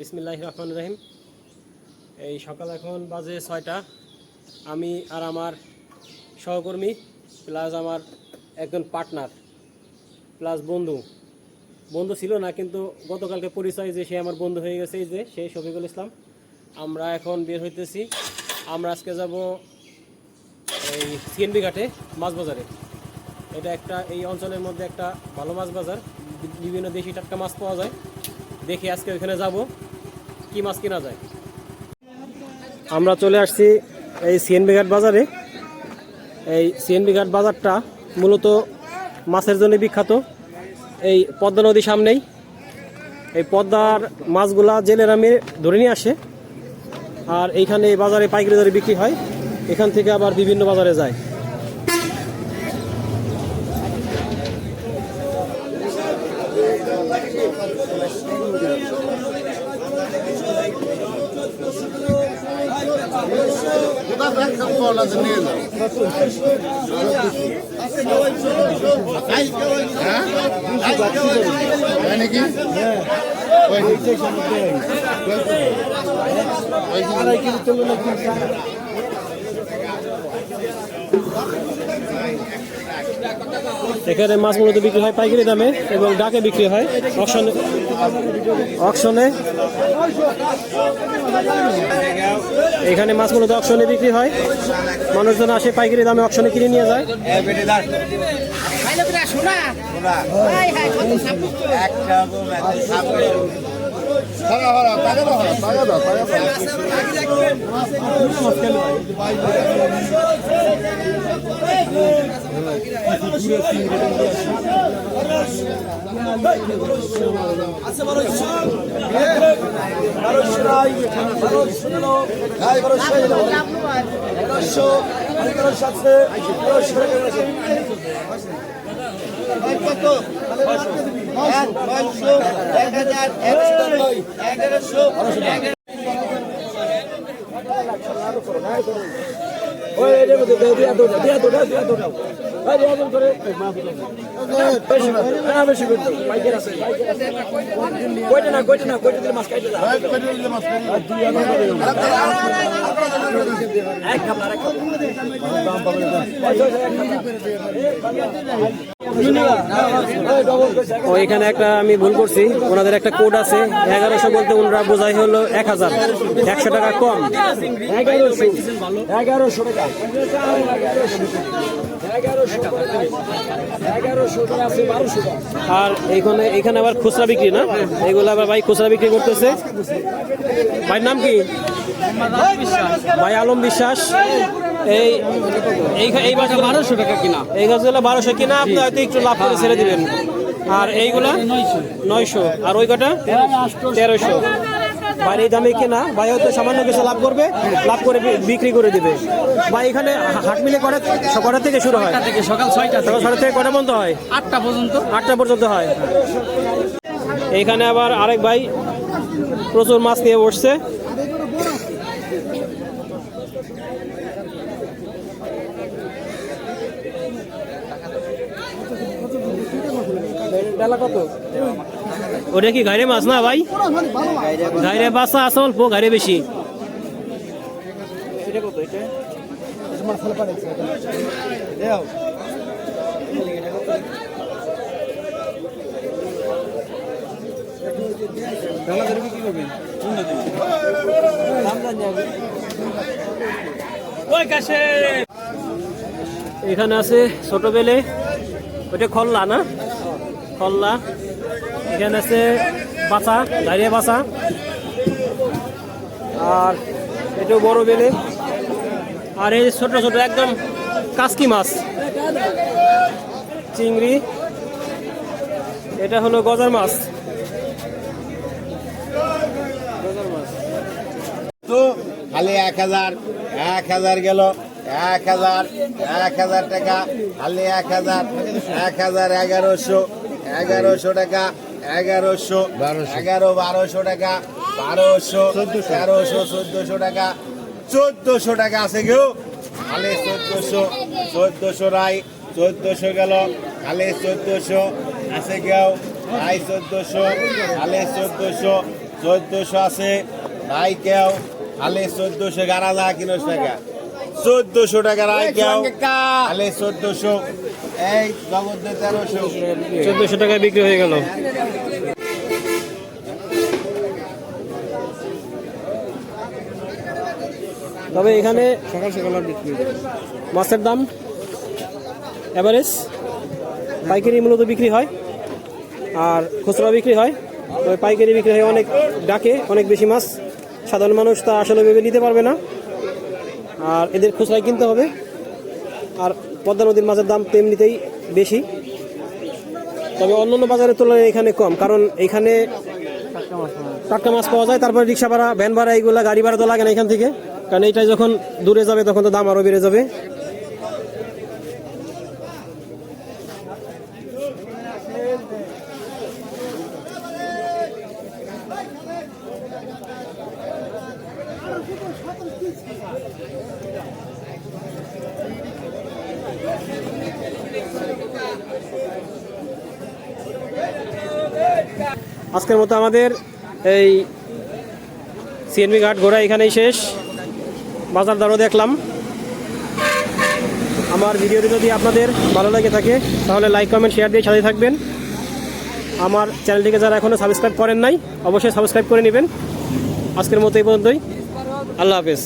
বিসমিল্লাহ রহমান রহিম। এই সকাল এখন বাজে ছয়টা। আমি আর আমার সহকর্মী, প্লাস আমার একজন পার্টনার, প্লাস বন্ধু। বন্ধু ছিল না, কিন্তু গতকালকে পরিচয় যে সে আমার বন্ধু হয়ে গেছে যে সে শফিকুল ইসলাম। আমরা এখন বের হইতেছি। আমরা আজকে যাব এই সিএনবি ঘাটে, মাছ বাজারে। এটা একটা, এই অঞ্চলের মধ্যে একটা ভালো মাছ বাজার। বিভিন্ন দেশি টাটকা মাছ পাওয়া যায়। দেখি আজকে ওইখানে যাব। কি মাছ কেনা যায়? আমরা চলে আসছি এই সিএনবি ঘাট বাজারে। এই সিএনবি ঘাট বাজারটা মূলত মাছের জন্য বিখ্যাত। এই পদ্মা নদীর সামনেই। এই পদ্মার মাছগুলা জেলের নামে ধরে নিয়ে আসে। আর এইখানে এই বাজারে পাইকারি দরে বিক্রি হয়। এখান থেকে আবার বিভিন্ন বাজারে যায়। Nasıl kapkoladın neydi? Yani ki? Aray kilo tulunag ng sana. এখানে মাছ মূলত বিক্রি হয় পাইকারি দামে এবং ডাকে বিক্রি হয় অকশনে অকশনে এখানে মাছ মূলত অকশনে বিক্রি হয় মানুষজন আসে পাইকারি দামে অকশনে কিনে নিয়ে যায় Para para, taga da, taga da, taga da. ও এখানে একটা আমি ভুল করছি। ওনাদের একটা কোড আছে এগারোশো বলতে ওনারা বোঝাই হলো এক হাজার। একশো টাকা কম। এগারোশো এগারোশো টাকা। আর এখানে এখানে আবার খুচরা বিক্রি না? এগুলো আবার ভাই খুচরা বিক্রি করতেছে। ভাইয়ের নাম কি? ভাই আলম বিশ্বাস। এই এই বাজার বারোশো টাকা কিনা। এই গাছগুলো বারোশো কিনা আপনি হয়তো একটু লাভ করে ছেড়ে দিবেন। আর এইগুলা? নয়শো। আর ওই কটা? তেরোশো। ভাই এই দামে কেনা? ভাই হয়তো সামান্য কিছু লাভ করবে লাভ করে বিক্রি করে দিবে। ভাই এখানে হাট মিলে কটা কটা থেকে শুরু হয়? থেকে সকাল ছয়টা সকাল ছটা থেকে কটা পর্যন্ত হয়? আটটা পর্যন্ত। আটটা পর্যন্ত হয়। এইখানে আবার আরেক ভাই প্রচুর মাছ নিয়ে বসছে। বেলা কত? ওটা কি ঘাইরে মাছ না ভাই? ঘাইরে বাসা আছে অল্প ঘাইরে বেশি। এটা কত? এটা? এখানে আছে ছোট বেলে ওটা খল্লা না? খল্লা এখানে আছে বাসা ঘাইরে বাসা আর এটাও বড় বেলে। আর এই ছোট ছোট একদম কাসকি মাছ। চিংড়ি। এটা হলো গজার মাছ। গজার মাছ। তো খালি এক হাজার এক হাজার গেল। এক হাজার এক হাজার টাকা। খালি এক হাজার এক হাজার এগারোশো। এগারোশো টাকা এগারোশো এগারো বারোশো টাকা বারোশো তেরোশো চোদ্দশো টাকা চোদ্দশো টাকা আছে কেউ? খালি চোদ্দশো চোদ্দশো রায় চোদ্দশো গেল। খালি চোদ্দশো আছে কেউ? রায় চোদ্দশো খালি চোদ্দশো চোদ্দশো আছে। রায় কেউ? খালি চোদ্দশো গারা যা কিনোস টাকা। চোদ্দশো টাকার রায় কেউ। চোদ্দশো। এই জগৎ তেরোশো। চোদ্দোশো টাকায় বিক্রি হয়ে গেল। তবে এখানে সকাল সকাল বিক্রি মাছের দাম অ্যাভারেজ পাইকারি মূলত বিক্রি হয় আর খুচরা বিক্রি হয়। তবে পাইকারি বিক্রি হয় অনেক ডাকে অনেক বেশি মাছ। সাধারণ মানুষ তা আসলে ভেবে নিতে পারবে না। আর এদের খুচরায় কিনতে হবে। আর পদ্মা নদীর মাছের দাম তেমনিতেই বেশি। তবে অন্যান্য বাজারের তুলনায় এখানে কম, কারণ এখানে টাটকা মাছ পাওয়া যায়, তারপরে রিক্সা ভাড়া, ভ্যান ভাড়া, এইগুলো গাড়ি ভাড়া তো লাগে না এখান থেকে। কারণ এইটাই যখন দূরে যাবে তখন তো দাম আরও বেড়ে যাবে। আজকের মতো আমাদের এই সিএনবি ঘাট ঘোরা এখানেই শেষ। বাজার দরও দেখলাম। আমার ভিডিওটি যদি আপনাদের ভালো লাগে থাকে, তাহলে লাইক কমেন্ট শেয়ার দিয়ে সাথে থাকবেন। আমার চ্যানেলটিকে যারা এখনও সাবস্ক্রাইব করেন নাই, অবশ্যই সাবস্ক্রাইব করে নেবেন। আজকের মতো এই পর্যন্তই। আল্লাহ হাফেজ।